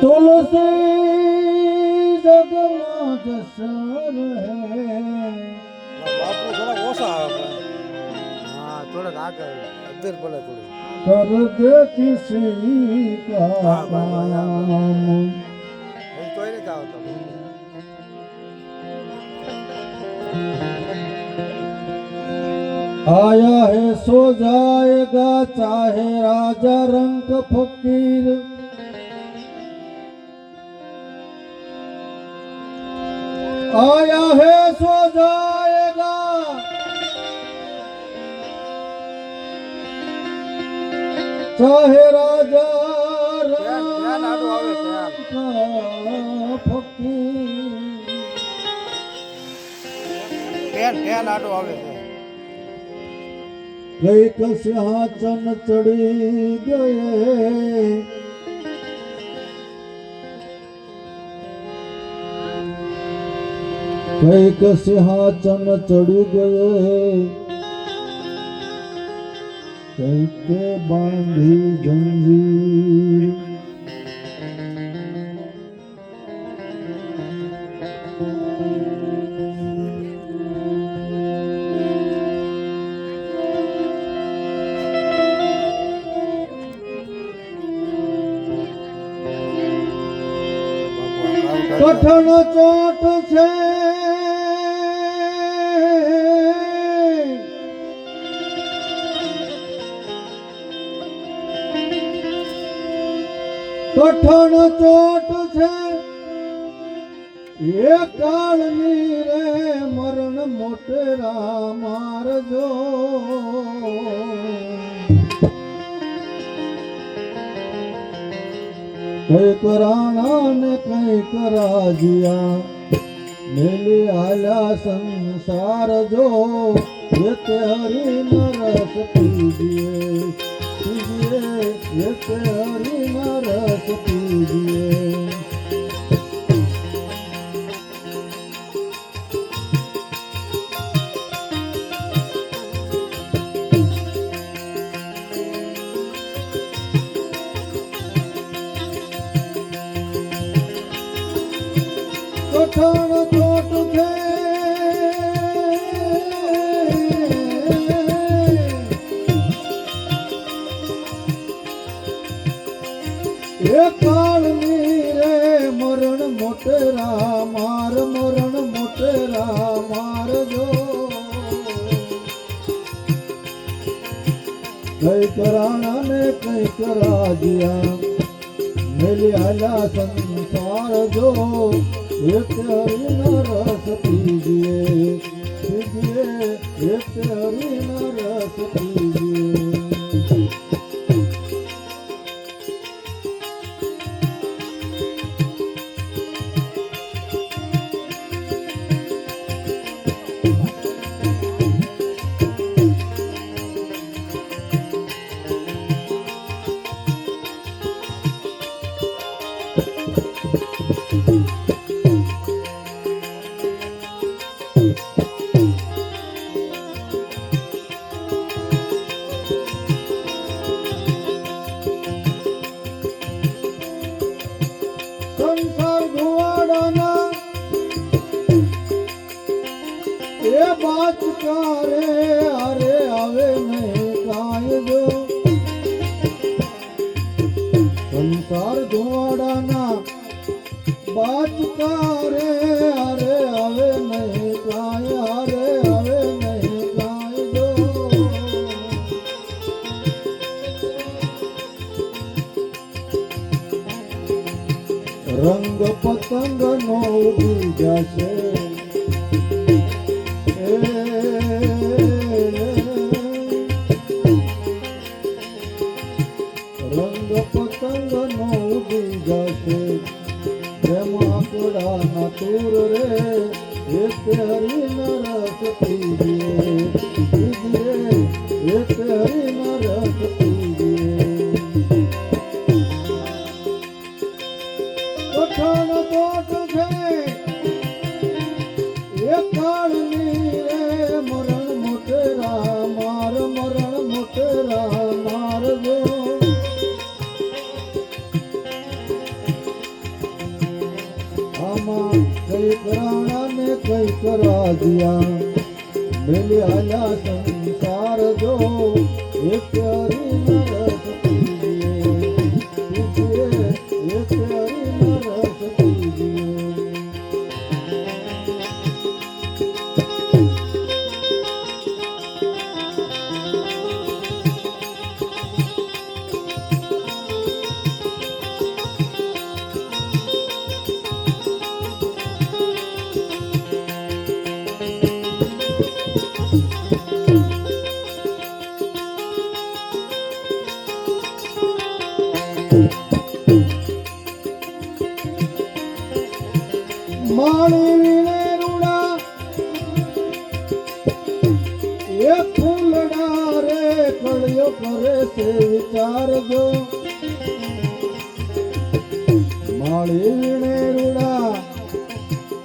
તુલસી જગમાં જસર હે બાપુ થોડાક ઓછા આવે પણ હા થોડાક આગળ અધર પડે થોડું कर दे किसी का वाह, वाह, वाह, वाह, काम હું તો નથી આવતો आया है सो जाएगा चाहे राजा रंग फकीर आया है सो जाएगा चाहे राजा ત્યાં ત્યાં આડું આવે ત્યાં કંઈક સિંહાસન ચડી ગયે કંઈક બાંધી જંજીર બાપુ આ કામ કરે. કઠણ ચોટ છે ચોટ છે. એ કાળની રે મરણ મોટેરા મારજો. કંઈક રાણા ને કંઈક રાજિયા મેલી આલ્યા સંસાર જો એ તે હરી નરસ પીજીએ પીજીએ એ તે હરી નરસ પીજીએ કંઈક કરાણા ને કંઈક રાજ્યા મેલી આલા સંસાર જો એક હરિના રસ પીજીએ પીજીએ એક હરિના રસ પીજીએ રંગ પતંગ નો ઉડી જશે એ, રંગ પતંગ નો ઉડી જશે પ્રેમ આકડા ના તુર રે એક હરી નરસ પીજીએ પીજીએ એક હરી માં કઈ કરાણા ને કઈ કરાજિયા મેલ્યા સંસાર જો એક માળી વીણે રૂડા એ ફૂલડા રે કળિયો કરે છે વિચારજો. માળી વીણે રૂડા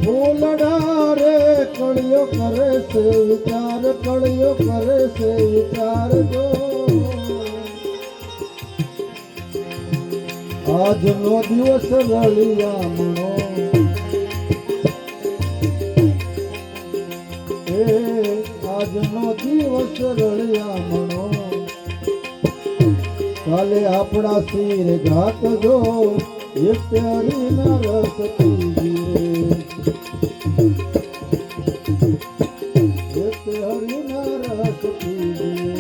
ફૂલડા રે કળિયો કરે છે વિચાર કળિયો કરે છે વિચારજો. આજનો દિવસ રળિયામણો એ આજનો દિવસ રળિયામણો કાલે આપણા શિર ઘાત જો એક હરીના રસ પીજે. એક હરીના રસ પીજીએ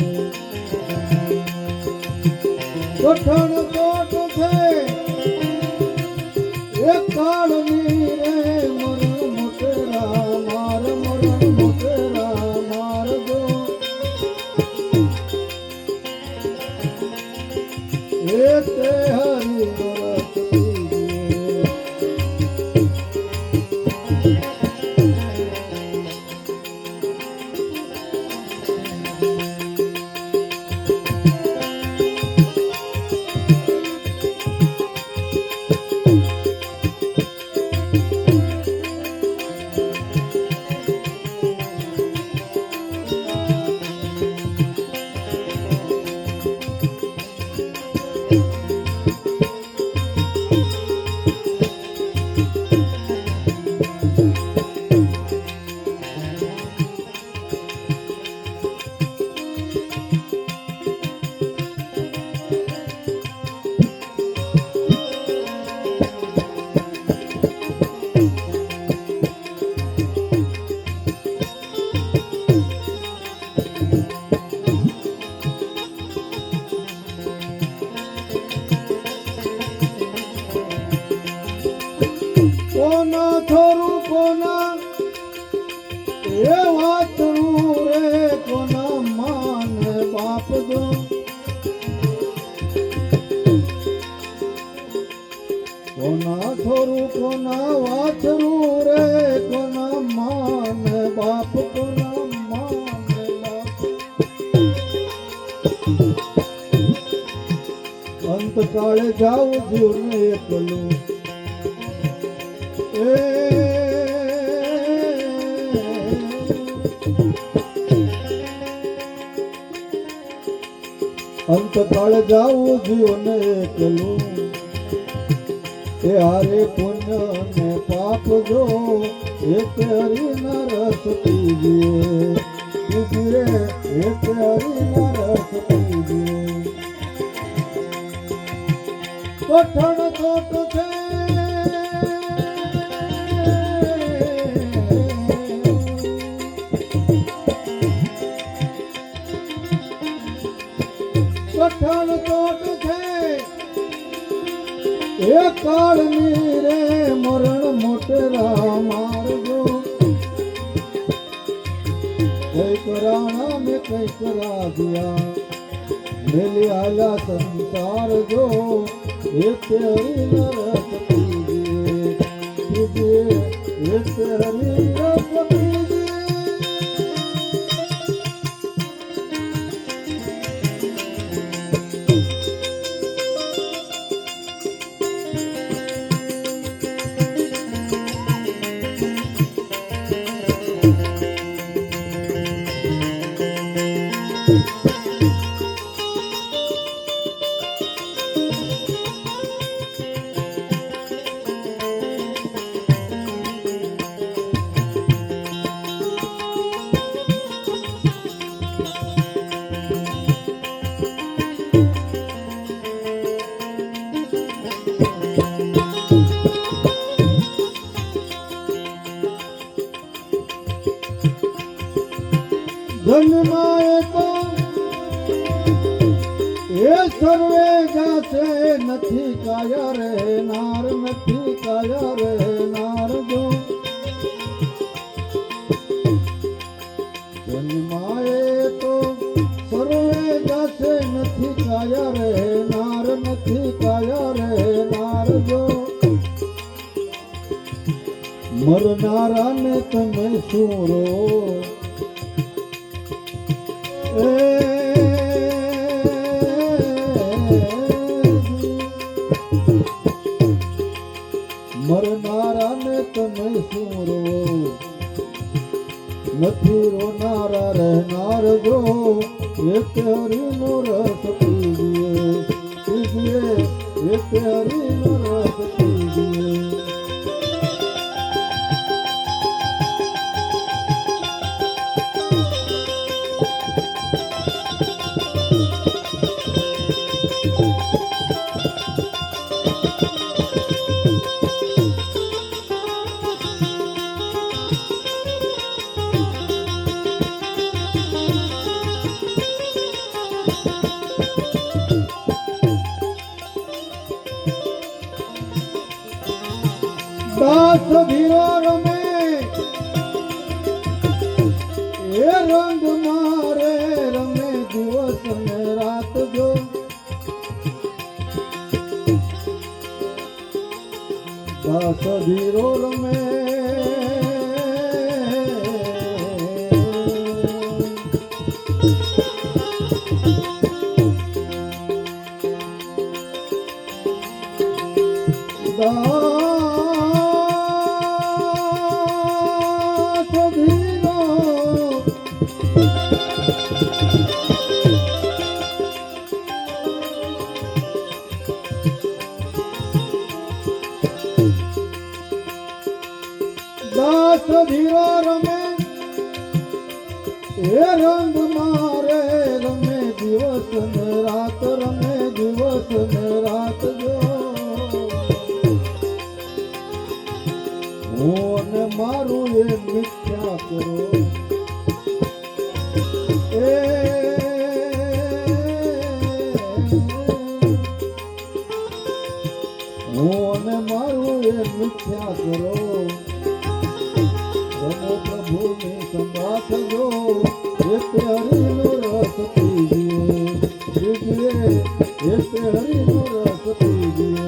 અંતકાળ જાવું જીવને એકલું એ હારે પુણ્ય ને પાપ જો, એક હરિના રસ પીજીએ પીજીએ એક હરિના રસ પીજીએ કઠણ કોટ છે એ કાળની રે મરણ મોટેરા મારજો. કંઈક રાણા ને કંઈક રાજ્યા મેલી આલા સંસાર જો એક હરી રસ પીજે પીજે એક હરી મરનારાને તમે સુરો એ મસ્ત ધીરો રમે એ રંગ મારે રમે દિવસ ને રાત જો દાસ ધીરો રમે Oh હું અને મારું એ મિથ્યા કરો તમે પ્રભુની સંભા કરો એ હરિનો રસ પીજીએ પીજીએ એ હરિનો રસ પીજીએ